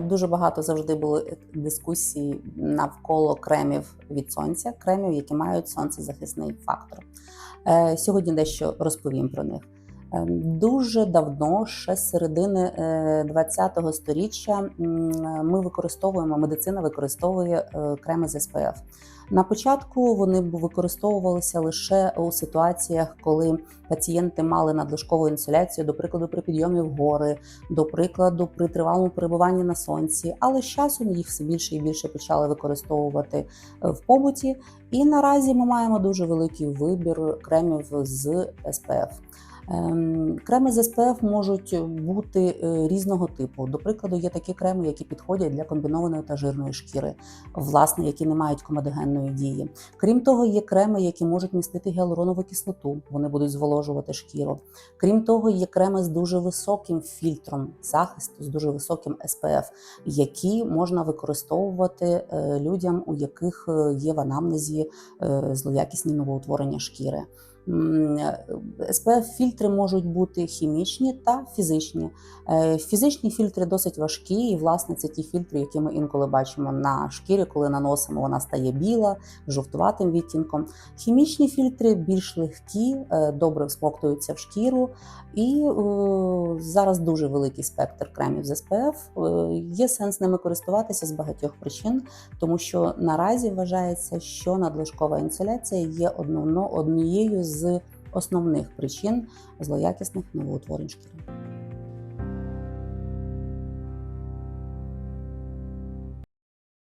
Дуже багато завжди були дискусій навколо кремів від сонця, кремів, які мають сонцезахисний фактор. Е, Сьогодні дещо розповім про них. Е, Дуже давно, ще з середини ХХ століття, ми використовуємо, медицина використовує е, креми з СПФ. На початку вони використовувалися лише у ситуаціях, коли пацієнти мали надлишкову інсоляцію, до прикладу, при підйомі в гори, до прикладу, при тривалому перебуванні на сонці. Але з часом їх все більше і більше почали використовувати е, в побуті. І наразі ми маємо дуже великий вибір кремів з СПФ. Ем, Креми з СПФ можуть бути е, різного типу. До прикладу, є такі креми, які підходять для комбінованої та жирної шкіри, власне, які не мають комедогенної дії. Крім того, є креми, які можуть містити гіалуронову кислоту, вони будуть зволожувати шкіру. Крім того, є креми з дуже високим фільтром захисту, з дуже високим СПФ, які можна використовувати е, людям, у яких е, є в анамнезі злоякісні новоутворення шкіри. СПФ фільтри можуть бути хімічні та фізичні. Е, Фізичні фільтри досить важкі, і власне це ті фільтри, які ми інколи бачимо на шкірі, коли наносимо, вона стає біла, жовтуватим відтінком. Хімічні фільтри більш легкі, е, добре всмоктуються в шкіру, і е, зараз дуже великий спектр кремів з СПФ. Е, Є сенс ними користуватися з багатьох причин, тому що наразі вважається, що надлишкова інсоляція є одновно однією з основних причин злоякісних новоутворень шкіри.